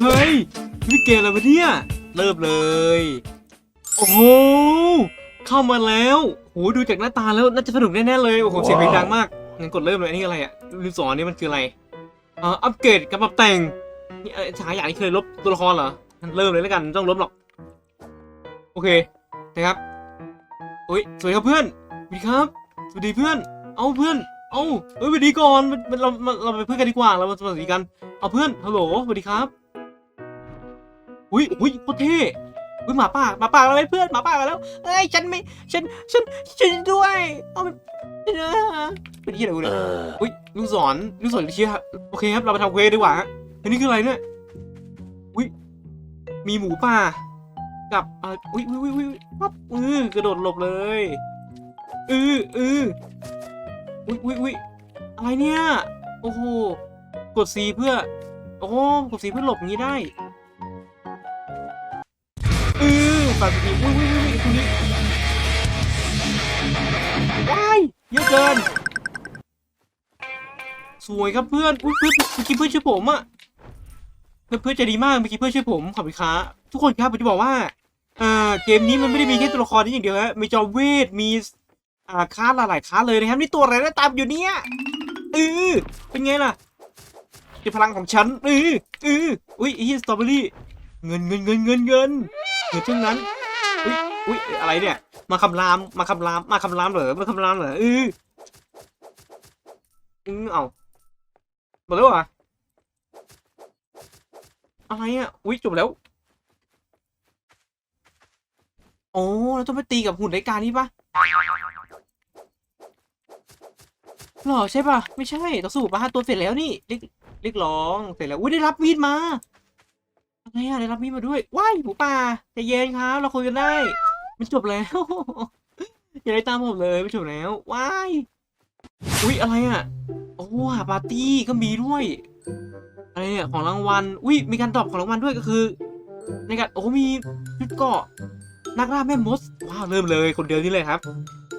เฮ้ยนี่เกมอะไรวะเนี่ย เริ่มเลย โอ้โห เข้ามาแล้วโหดูจากหน้าตาแล้วน่าจะสนุกแน่ๆเลย โอ้โห เสียงเพลงดังมาก งั้นกดเริ่มเลยอันนี้อะไรอะลูกศรนี่มันคืออะไรอ่าอัปเกรดกับปรับแต่ง นี่เอ่อฉายอย่างนี้เคยลบตัวละครเหรองั้นเริ่มเลยแล้วกันไม่ต้องลบหรอก โอเค นะครับโอ้ย สวัสดีครับเพื่อน สวัสดีครับ สวัสดีเพื่อน เอาเพื่อน เอาเอ้ยสวัสดีก่อนมันมันเรามันเราเป็นเพื่อนกันดีกว่า เรามาสวัสดีกัน เอาเพื่อน ฮัลโหล สวัสดีครับ อุ้ยอุ้ยโคตรเท่อุ้ยหมาป่าหมาป่ามาแล้วเพื่อนหมาป่ามาแล้วเอ้ยฉันไม่ฉันฉันฉันด้วยเอามันเออเป็นที่ไหนกูเนี่ยอุ้ยลูกศรลูกศรเชียร์โอเคครับเราไปทำเควสดีกว่าฮะอันนี้คืออะไรเนี่ยอุ้ยมีหมูป่ากับอะไรอุ้ยอุ้ยอุ้ยอุ้ยปั๊บอือกระโดดหลบเลยอืออืออุ้ยอุ้ยอุ้ยอะไรเนี่ยโอ้โหกด C เพื่อโอ้โหกด C เพื่อหลบอย่างนี้ได้ อปัดสีอุ้ยอุ้ยอุ้ยตรงนี้ว้ายเยอะเกิน สวยครับเพื่อนอุ้ยเพื่อนเมื่อกี้เพื่อนช่วยผมอะเพื่อนเพื่อนใจดีมากเมื่อกี้เพื่อนช่วยผมขอบคุณครับทุกคนครับผมจะบอกว่าเอ่อเกมนี้มันไม่ได้มีแค่ตัวละครนี้อย่างเดียวฮะมีจอมเวทมีอ่าคลาสหลายๆคลาสเลยนะครับนี่ตัวอะไรนะตามอยู่เนี่ยเออเป็นไงล่ะคือพลังของฉันเออเอออุ้ยไอ้เหี้ยสตรอเบอรี่เงินเงินเงินเงินเงิน เงินเช่นนั้น อุ้ยอุ้ยอะไรเนี่ย มาคำราม มาคำราม มาคำรามเหรอ มาคำรามเหรอเอออือเอาหมดแล้วเหรออะไรอะ อุ้ยจบแล้ว โอ้เราต้องไปตีกับหุ่นรายการนี้ปะหรอใช่ปะไม่ใช่ต่อสู้ปะตัวเสร็จแล้วนี่เรียกเรียกร้องเสร็จแล้วอุ้ยได้รับมีดมา อะไรอะได้รับมีดมาด้วยว้ายหมูป่าใจเย็นครับ เราคุยกันได้ มันจบแล้ว อย่าได้ตามผมเลยมันจบแล้วว้ายอุ้ยอะไรอะโอ้หาปาร์ตี้ก็มีด้วยอะไรเนี่ยของรางวัลอุ้ยมีการตอบของรางวัลด้วยก็คือในการโอ้มีชุดเกราะนักล่าแม่มดว้าวเริ่มเลยคนเดียวนี่เลยครับ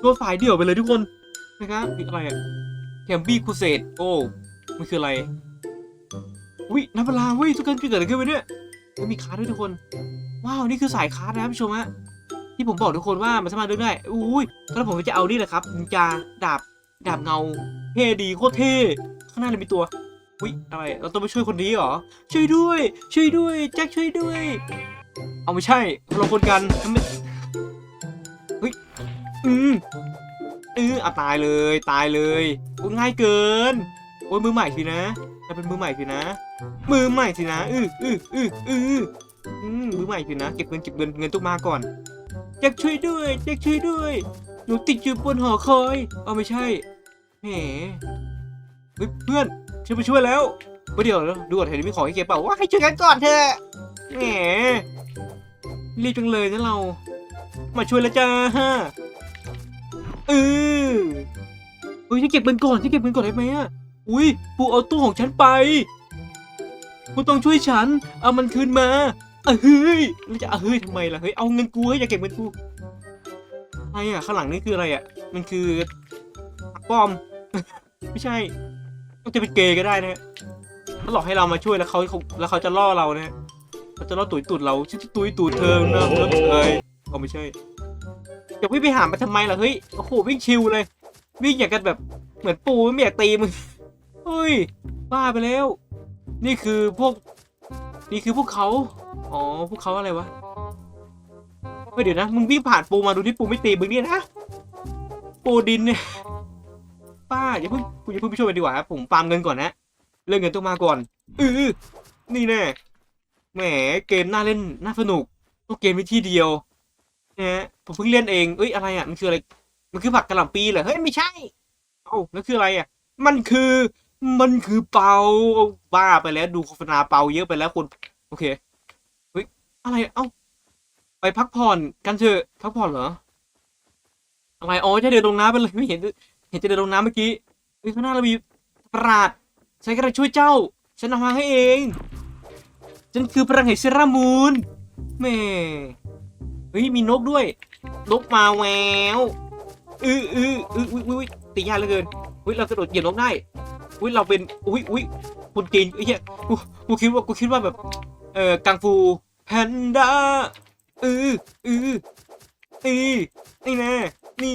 ตัวฝ่ายเดี่ยวไปเลยทุกคนนะครับมีอะไรอะแคมบี้คูเซตโอ้มันคืออะไรอุ้ยนับเวลาเว้ยทุกคนเกิดอะไรขึ้นไปเนี่ย มันมีคาร์ดด้วยทุกคน ว้าวนี่คือสายคาร์ดนะครับผู้ชมฮะที่ผมบอกทุกคนว่ามันสามารถเลือกได้อุ้ยแล้วผมจะเอานี่แหละครับนินจาดาบดาบเงาเท่ดีโคตรเท่ข้างหน้าเลยมีตัวอุ๊ยอะไรเราต้องไปช่วยคนนี้เหรอช่วยด้วย ช่วยด้วยแจ็คช่วยด้วย เอาไม่ใช่เราคนกันทำไมเฮ้ยอืมอืออะตายเลยตายเลยง่ายเกิน อ้ยมือใหม่สินะจะเป็นมือใหม่สินะ มือใหม่สินะอืออืออืออืออืมมือใหม่สินะเก็บเงินเก็บเงินเงินต้องมาก่อนแจ็คช่วยด้วยแจ็คช่วยด้วยหนูติดอยู่บนหอคอยเอาไม่ใช่แหมเฮ้ยเพื่อนฉันไปช่วยแล้วเฮ้ยเดี๋ยวดูก่อนเห็นมีของให้เก็บเปล่าว่าให้ช่วยกันก่อนเถอะแหมรีบจังเลยนะเรา มาช่วยแล้วจ้าฮะเออเฮ้ยฉันเก็บเงินก่อนฉันเก็บเงินก่อนได้ไหมอะ อุ้ยปูเอาตู้ของฉันไป คุณต้องช่วยฉัน เอามันคืนมาเอ้ยเฮ้ยแล้วจะเอาเฮ้ยทำไมล่ะ เฮ้ย เอาเงินกูเฮ้ยอย่าเก็บเงินกูอะไรอะ ข้างหลังนี่คืออะไรอะ มันคือปลอม ไม่ใช่ต้องจะเป็นเกย์ก็ได้นะฮะเขาหลอกให้เรามาช่วยแล้วเขาแล้วเขาจะล่อเรานะฮะเขาจะล่อตุยตูดเราชื่อตุยตูดเธอเนะเลิฟเอ้ยเขาไม่ใช่จะวิ่งไปหามาทำไมล่ะ เฮ้ย โอ้โหวิ่งชิวเลย วิ่งอย่ากกันแบบเหมือนปูไม่อยากตีมึง เฮ้ย บ้าไปแล้ว นี่คือพวก นี่คือพวกเขา อ๋อ พวกเขาอะไรวะเฮ้ยเดี๋ยวนะ มึงวิ่งผ่านปูมาดูที่ปูไม่ตีมึงเนี่ยนะ ปูดินเนี่ย ป้าอย่าเพิ่งอย่าเพิ่งไปช่วยมันดีกว่าครับผมฟาร์มเงินก่อนนะ เรื่องเงินต้องมาก่อน อือนี่แน่ แหม เกมน่าเล่น น่าสนุกต้องเกมวิธีเดียวนะฮะผมเพิ่งเล่นเอง เอ้ย อะไรอะ มันคืออะไร มันคือผักกระหล่ำปีเหรอ เฮ้ย ไม่ใช่ เอ้าแล้วคืออะไรอะ มันคือ มันคือเปาบ้าไปแล้วดูโฆษณาเปาเยอะไปแล้วคนโอเคเฮ้ยอะไรเอ้าไปพักผ่อนกันเถอะพักผ่อนเหรออะไรอ๋อจะเดินลงน้ำไปเลยไม่เห็น เห็นจะเดินลงน้ำเมื่อกี้เฮ้ยข้างหน้าเรามีปราดฉันกำลังช่วยเจ้า ฉันนำมาให้เอง ฉันคือพลังแห่งเซรามูนแม่เฮ้ยมีนกด้วย นกมาแววอืออืออืออุ้ยอุ้ยตียากเหลือเกินอุ้ยเรากระโดดเหยียบนกได้ อุ้ยเราเป็นอุ้ยอุ้ยคนจีนไอ้เหี้ยกูกูคิดว่ากูคิดว่าแบบ เอ่อกังฟูแพนด้าอืออืออือนี่แน่นี่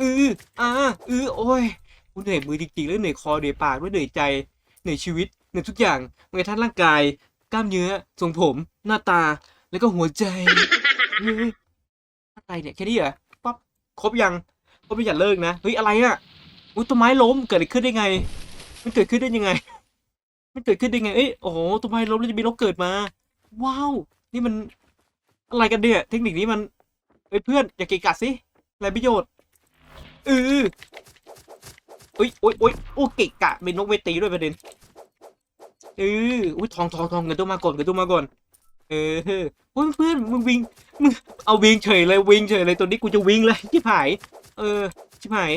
อืออ่าอือโอ้ยกูเหนื่อยมือจริงๆแล้วเหนื่อยคอเหนื่อยปากด้วยเหนื่อยใจเหนื่อยชีวิตเหนื่อยทุกอย่างไม่กระทั่งร่างกายกล้ามเนื้อทรงผมหน้าตาแล้วก็หัวใจเฮ้ยอะไรเนี่ยแค่นี้เหรอปั๊บครบยังครบไม่อย่าเลิกนะเฮ้ยอะไรอะอุ้ยต้นไม้ล้มเกิดอะไรขึ้นได้ไง มันเกิดขึ้นได้ยังไง มันเกิดขึ้นได้ไง เอ้ย โอ้โหต้นไมล้มแล้วจะมีนกเกิดมา ว้าว นี่มันอะไรกันเนี่ย เทคนิคนี้มัน เอ้ยเพื่อนอย่าเกะกะสิอะไรประโยชน์เออโอ้ยโอ้ยโอ้ยโอ้เกะกะเป็นนกเวตีด้วยประเด็นเอออุ้ยทองทองทองเงินตัวมาก่อนเงินตัวมาก่อน เออเฮ้ยเพื่อนมึงวิ่งมึงเอาวิ่งเฉยเลยวิ่งเฉยเลยตัวนี้กูจะวิ่งเลยชิบหาย เออชิบหาย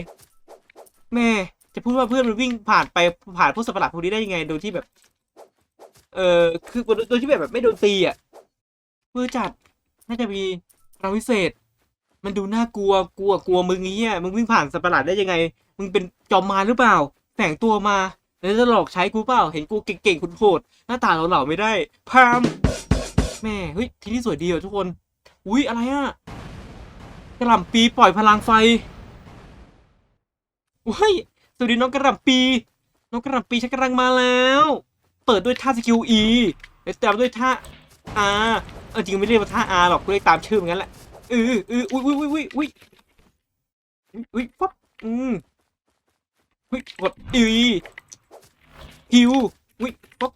แม่ จะพูดว่าเพื่อนมันวิ่งผ่านไปผ่านพวกสัตว์ประหลาดพวกนี้ได้ยังไงโดยที่แบบ เออคือโดยที่แบบไม่โดนตีอะเพื่อจัดน่าจะมีพลังวิเศษ มันดูน่ากลัวกลัวกลัวมึงไอ้เงี้ยมึงวิ่งผ่านสัตว์ประหลาดได้ยังไง มึงเป็นจอมมารหรือเปล่าแฝงตัวมาแล้วจะหลอกใช้กูเปล่า เห็นกูเก่งๆคุณโหดหน้าตาเหล่าๆไม่ได้พามแม่เฮ้ยทีนี่สวยดีอะทุกคน อุ้ยอะไรอะกระหล่ำปีปล่อยพลังไฟอุ้ย สวัสดีน้องกระหล่ำปี น้องกระหล่ำปีฉันกำลังมาแล้ว เปิดด้วยท่าสกิล E แล้วตามด้วยท่า R เออจริงไม่เรียกว่าท่า R หรอกกูเรียกตามชื่อมันงั้นแหละเออเอออุ้ยอุ้ยอุ้ยอุ้ยอุ้ยอุ้ยปั๊บอืมอุ้ยกด E ฮิวอุ้ยปั๊บ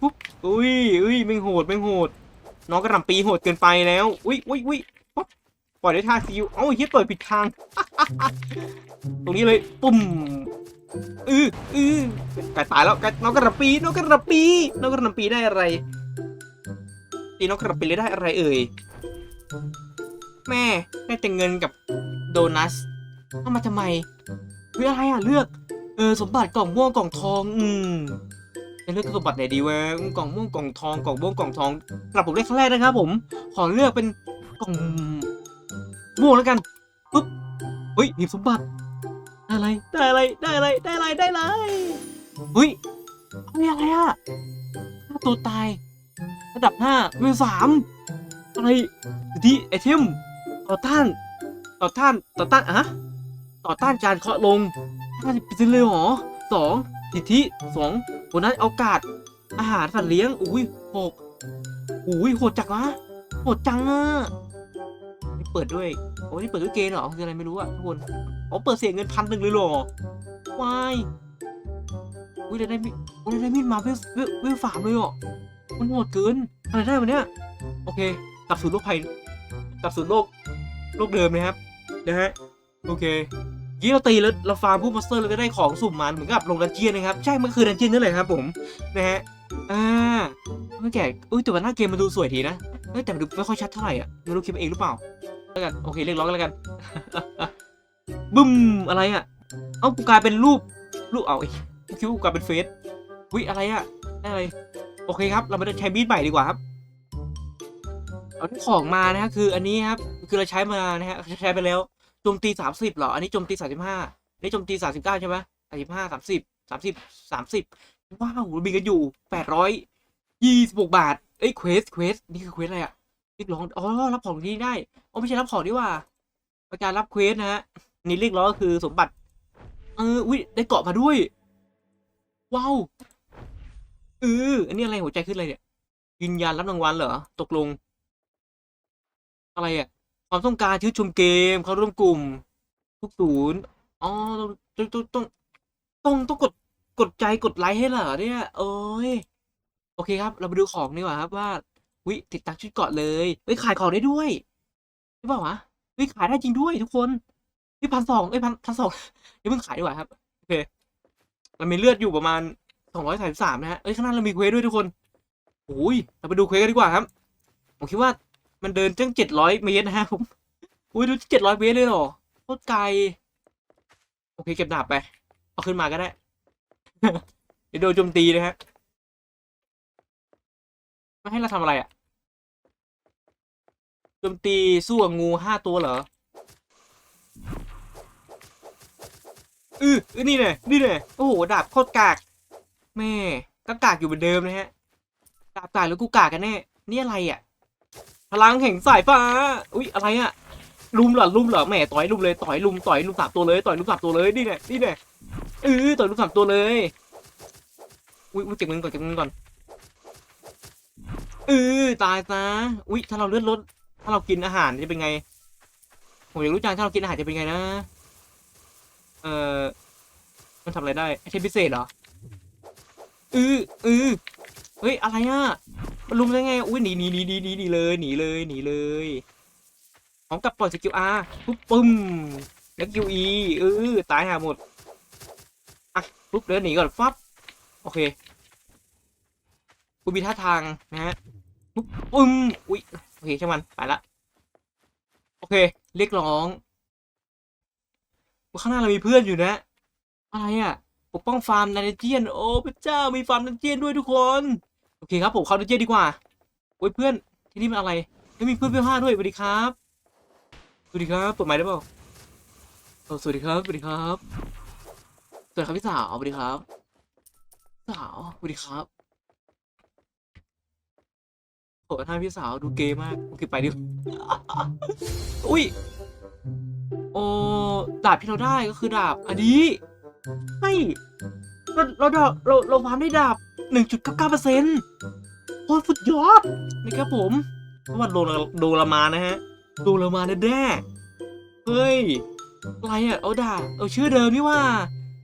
ปุ๊บอุ้ยอุ้ยไม่งโหดไม่งโหด น้องกระหล่ำปีโหดเกินไปแล้วอุ้ยอุ้ยอุ้ยปั๊บปล่อยด้วยท่าสกิลเอ้าเฮียเปิดผิดทาง ตรงนี้เลยปุ่ม อืออือไก่ตายแล้วไก่น้องกระปีน้องกระปีน้องกระปีได้อะไรตีน้องกระปีเลยได้อะไรเอ่ยแม่ได้แต่เงินกับโดนัทเอามาทำไมเฮ้ยออะไรอะเลือก เออสมบัติกล่องม่วงกล่องทอง อืมจะเลือกสมบัติไหนดีวะกล่องม่วงกล่องทองกล่องม่วงกล่องทองสำหรับผมได้ครั้งแรกนะครับ ผม ขอเลือกเป็นกล่องม่วงแล้วกันปุ๊บเฮ้ยหีบสมบัติ ได้อะไร ได้อะไร ได้อะไร ได้อะไร ได้อะไรเฮ้ยเฮ้ยอะไรอะฆ่าตัวตาย ระดับห้าเวลสามอะไรสิทธิไอเทม ต่อต้าน ต่อต้าน ต่อต้านอะต่อต้านการเคาะลงห้าสิบเปอร์เซ็นต์เลยหรอสองสิทธิสองโบนัสโอกาส อาหารสัตว์เลี้ยง อุ้ยหกอุ้ยโหดจังวะโหดจังอะ เปิดด้วย โอ้ยนี่เปิดด้วยเกณฑ์เหรอคืออะไรไม่รู้อะทุกคนอ๋อเปิดเสียเงินพันหนึ่งเลยเหรอวายอุ้ยได้ได้มีอุ้ยได้มีดมาเวลเวลเวลสามเลยเหรอมันโหดเกินอะไรได้วะเนี่ยโอเคกลับสู่โลกภัยกลับสู่โลกโลกเดิมนะครับนะฮะโอเคยี่เราตีแล้วเราฟาร์มผู้มอนสเตอร์เราก็ได้ของสุ่มมันเหมือนกับลงดันเจียนนะครับ ใช่ มันคือดันเจียนนั่นแหละครับผมนะฮะอ่าไม่แก่อุ้ยแต่ว่าหน้าเกมมันดูสวยทีนะเฮ้ยแต่มันดูไม่ค่อยชัดเท่าไหร่อะไม่รู้คิดเองหรือเปล่า แล้วกันโอเคเรียกร้องกันแล้วกันบึ้มอะไรอะ เอ้ากูกลายเป็นรูปรูปเอาไอ้กูคิดว่ากูกลายเป็นเฟซวิอะไรอะอะไรโอเคครับ เรามาใช้มีดใหม่ดีกว่าครับเอาที่ของมานะฮะคืออันนี้ครับ คือเราใช้มานะฮะใช้ไปแล้วโจมตีสามสิบเหรอ อันนี้โจมตีสามสิบห้าอันนี้โจมตีสามสิบเก้าใช่ไหมสามสิบห้าสามสิบสามสิบสามสิบว้าวบินกันอยู่แปดร้อยยี่สิบหกบาทเอ้ยเควสเควสนี่คือเควสอะไรอะ เรียกร้องอ๋อรับของที่นี่ได้อ๋อไม่ใช่รับของนี่หว่าป็นการรับเควสนะฮะนี่เรียกร้องก็คือสมบัติ เอออุ้ยได้เกาะมาด้วย ว้าวเอออันนี้อะไรหัวใจขึ้นอะไรเนี่ยยืนยันรับรางวัลเหรอตกลง อะไรอะความต้องการชื่นชมเกมเขาร่วมกลุ่ม ทุกศูนย์อ๋อต้องต้องต้องต้องต้องกดกดใจกดไลค์ให้เหรอเนี่ยเอ้ยโอเคครับ เราไปดูของดีกว่าครับว่า วิติดตั้งชุดเกาะเลยเฮ้ยขายของได้ด้วยใช่ป่าวะเฮ้ยขายได้จริงด้วยทุกคนนี่พันสองเอ้ยพันพันสองอย่าเพิ่งขายดีกว่าครับโอเคเรามีเลือดอยู่ประมาณสองร้อยสามสามนะฮะเอ้ยข้างหน้าเรามีเควสด้วยทุกคนโอ้ยเราไปดูเควสกันดีกว่าครับ ผมคิดว่ามันเดินตั้งเจ็ดร้อยเมตรนะฮะผมอุ้ยดูเจ็ดร้อยเมตรเลยเหรอโคตรไกลโอเคเก็บดาบไป เอาขึ้นมาก็ได้เดี๋ยวโดนโจมตีนะฮะ ไม่ให้เราทำอะไรอะโจมตีสู้กับงูห้าตัวเหรออืออนี่แน่นี่แน่โอ้โห ดาบโคตรกาก แม่ก็กากอยู่เหมือนเดิมนะฮะกาบกาแล้วกูกากันแน่ นี่อะไรอะ พลังแห่งสายฟ้า อุ๊ย อะไรอะ ลุมเหรอ ลุมเหรอ แหมต่อยลุมเลย ต่อยลุม ต่อยลุมสามตัวเลย ต่อยลุมสามตัวเลย นี่แน่นี่แน่เออต่อยลุมสามตัวเลยอุ๊ยอุ๊ยเก็บเงินก่อน เก็บเงินก่อน เออตายซะอุ๊ยถ้าเราเลือดลด ถ้าเรากินอาหารจะเป็นไงผมอยากรู้จังถ้าเรากินอาหารจะเป็นไงนะ เออมันทำอะไรได้ไอเทมพิเศษเหรอเออเออเฮ้ยอะไรอะมันลุมได้ไงอุ้ยหนีหนีหนีหนีหนีหนีเลยหนีเลยหนีเลยพร้อมกับปล่อยสกิลอาร์ปุ๊บปึ้มแล้วคิวอีเออตายหาหมดอะปุ๊บเดินหนีก่อนฟับโอเค กูมีท่าทางนะฮะปุ๊บปึ้มอุ้ยโอเคช่างมันไปละโอเค เรียกร้องข้างหน้าเรามีเพื่อนอยู่นะ อะไรอะปกป้องฟาร์มดันเจียน โอ้พระเจ้ามีฟาร์มดันเจียนด้วยทุกคน โอเคครับผมเข้าดันเจียนดีกว่าโอ้ยเพื่อนที่นี่มันอะไรไม่มีเพื่อนเพื่อนห้าด้วยสวัสดีครับสวัสดีครับเปิดไมค์ได้เปล่าสวัสดีครับสวัสดีครับสวัสดีครับพี่สาวสวัสดีครับ สาวสวัสดีครับ โอ้ท่านพี่สาวดูเกย์มากโอเคไปดิอุ้ยโอ้ดาบที่เราได้ก็คือดาบอันนี้ใช่เราเราดาบเราเราฟาร์มได้ดาบหนึ่งจุดเก้าเก้าเปอร์เซ็นต์โคตรสุดยอดนะครับผมเพราะว่าโดนโดนละมานะฮะโดนละมาแน่ๆเฮ้ยอะไรอะเอาดาบเอาชื่อเดิมนี่ว่า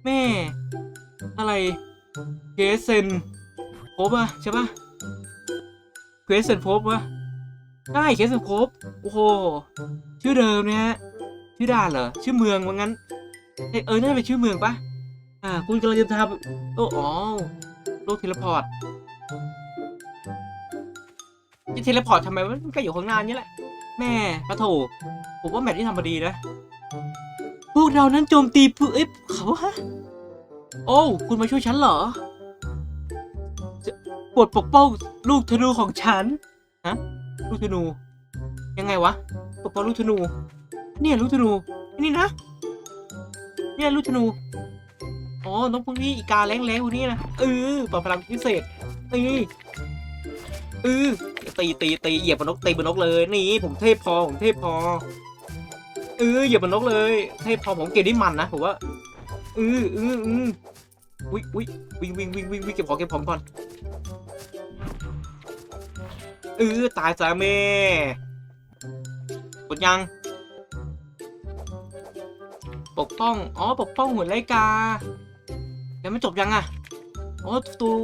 แม่ อะไรเกสเซนโพบอะใช่ปะ เกสเซนพบวะได้เกสเซนพบโอ้โห ชื่อเดิมเนี่ยชื่อด่านเหรอ ชื่อเมืองว่างั้น เอ้ยเออน่าจะเป็นชื่อเมืองปะอ่า คุณกำลังจะทำโอ้อ๋อโลกเทเลพอร์ตจะเทเลพอร์ตทำไมวะมันก็อยู่ข้างหน้านี่แหละ แม่ปะโถผมว่าแมทที่ทำมาดีนะ พวกเรานั้นโจมตีผู้เอ้ยเขาฮะ โอ้ คุณมาช่วยฉันเหรอ ปรดปกป้องลูกธนูของฉันฮะลูกธนู ยังไงวะปกป้องลูกธนู เนี่ยลูกธนูนี่นะ เนี่ยลูกธนูอ๋อน้องพวกนี้อีกาแรงๆพวกนี้นะเออปรับพลังพิเศษเออเออตีตีตีเหยียบบนนกตีบนนกเลยนี่ผมเทพพอผมเทพพอเออเหยียบบนนกเลย เทพพอผมเกมนี้มันนะผมว่าเออเออเออวิวิวิ่งวิ่งวิ่งวิ่งวิ่งเก็บของเก็บของก่อน เออตายซะแม่กดยัง ปกป้อง อ๋อ ปกป้องหุ่นไลกาแล้วมันจบยังอะ อ๋อตัว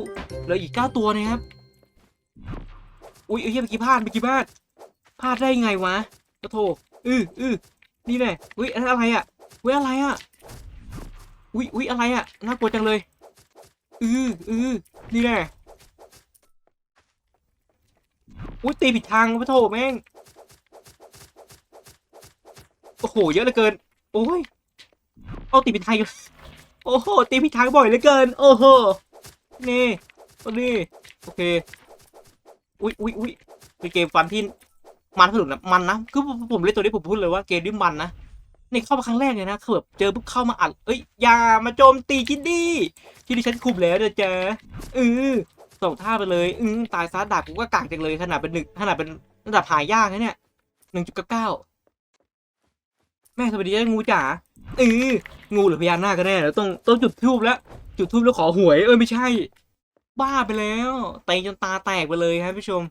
เหลืออีกเก้าตัวนะครับ อุ้ยเอ้ยเมื่อกี้พลาดเมื่อกี้พลาดพลาดได้ไงวะโอ้โถอืออือนี่แน่อุ้ยอะไรอะอุ้ยอะไรอะอุ้ยอุ้ยอะไรอะ น่ากลัวจังเลย อืออือนี่แน่ อุ้ยตีผิดทางโอ้โถแม่ง โอ้โห เยอะเหลือเกิน โอ้ย เอาตีผิดทางอีกโอ้โห ตีผิดทางบ่อยเหลือเกิน โอ้โห นี่โอ้นี่โอเค อุ้ยอุ้ยอุ้ยเป็นเกมฟันที่มันสนุกนะมันนะ คือผมเล่นตัวนี้ผมพูดเลยว่าเกมนี้มันนะนี่เข้ามาครั้งแรกเลยนะคือแบบเจอปุ๊บเข้ามาอัด เอ้ย อย่ามาโจมตีคิดดี้ที่ดิฉันคุมแล้วเด้อจ้าเออ ส่งท่าไปเลย อือตายซะดาบกูก็กากจังเลยขนาดเป็นหนึ่งขนาดเป็นระดับหายากนะเนี่ยหนึ่งจุดเก้าแม่สวัสดีจ้างูจ๋าเอองูหรือพญานาคกันแน่แล้วต้องต้องจุดทูบแล้ว จุดทูบแล้วขอหวย เออไม่ใช่ บ้าไปแล้วเตะจนตาแตกไปเลยครับผู้ชม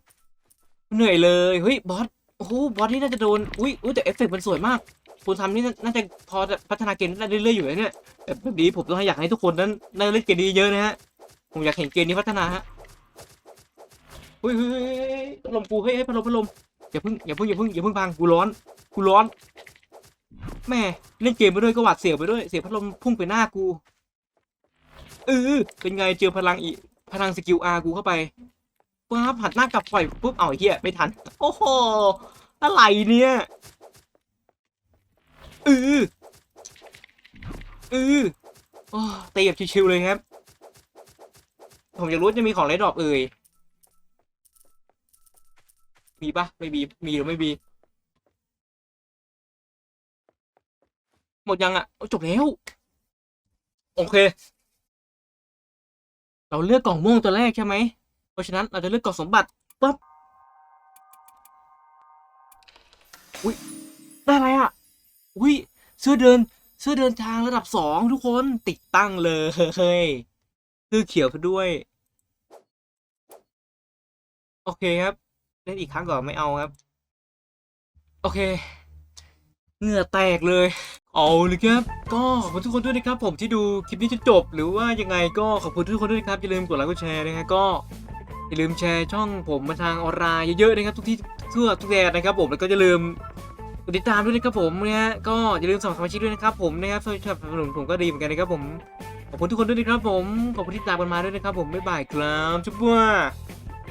เหนื่อยเลยเฮ้ยบอสโอ้โหบอสนี่น่าจะโดนอุ้ยอุ้ยแต่เอฟเฟกต์มันสวยมากคุณทำนี่น่าจะพอจะพัฒนาเกมได้เรื่อยๆอยู่นะเนี่ยแต่แบบนี้ผมต้องอยากให้ทุกคนนั้นได้เล่นเกมนี้เยอะนะฮะผมอยากเห็นเกมนี้พัฒนาฮะ เฮ้ยเฮ้ยพัดลมกูเฮ้ยพัดลมพัดลมอย่าเพิ่งอย่าเพิ่งอย่าเพิ่งอย่าเพิ่งพังกูร้อนกูร้อนแม่เล่นเกมไปด้วยก็หวาดเสียวไปด้วยเสียพัดลมพุ่งไปหน้ากูเออเป็นไงเจอพลังอีพลังสกิลอาร์กูเข้าไปปั๊บหันหน้ากลับปล่อยปุ๊บเอาไอ้เหี้ยไม่ทัน โอ้โหอะไรเนี่ยเออเออโอ้ตีแบบชิวๆเลยครับ ผมอยากรู้จะมีของไรดรอปเอ่ย มีปะไม่มี มีหรือไม่มี หมดยังอะจบแล้ว โอเค เราเลือกกล่องม่วงตัวแรกใช่ไหม เพราะฉะนั้นเราจะเลือกกล่องสมบัติปั๊บ อุ้ยได้อะไรอะ อุ้ยเสื้อเดิน เสื้อเดินทางระดับสองทุกคนติดตั้งเลยเฮ้ยเสื้อเขียวไปด้วย โอเคครับ เล่นอีกครั้งก่อนไม่เอาครับ โอเคเหงื่อแตกเลย เอาเลยครับ ก็ขอบคุณทุกคนด้วยนะครับ ผมที่ดูคลิปนี้จนจบ หรือว่ายังไงก็ขอบคุณทุกคนด้วยนะครับอย่าลืมกดไลค์กดแชร์นะฮะก็อย่าลืมแชร์ช่องผมมาทางออนไลน์เยอะๆนะครับ ทุกที่ทั่วทุกแดนนะครับ ผมแล้วก็อย่าลืมกดติดตามด้วยนะครับผมนะฮะก็อย่าลืมสมัครสมาชิกด้วยนะครับผมนะครับช่วยสนับสนุนผมก็ดีเหมือนกันนะครับผมขอบคุณทุกคนด้วยนะครับผมขอบคุณที่ติดตามกันมาด้วยนะครับผมบ๊ายบายครับจุ๊บบัว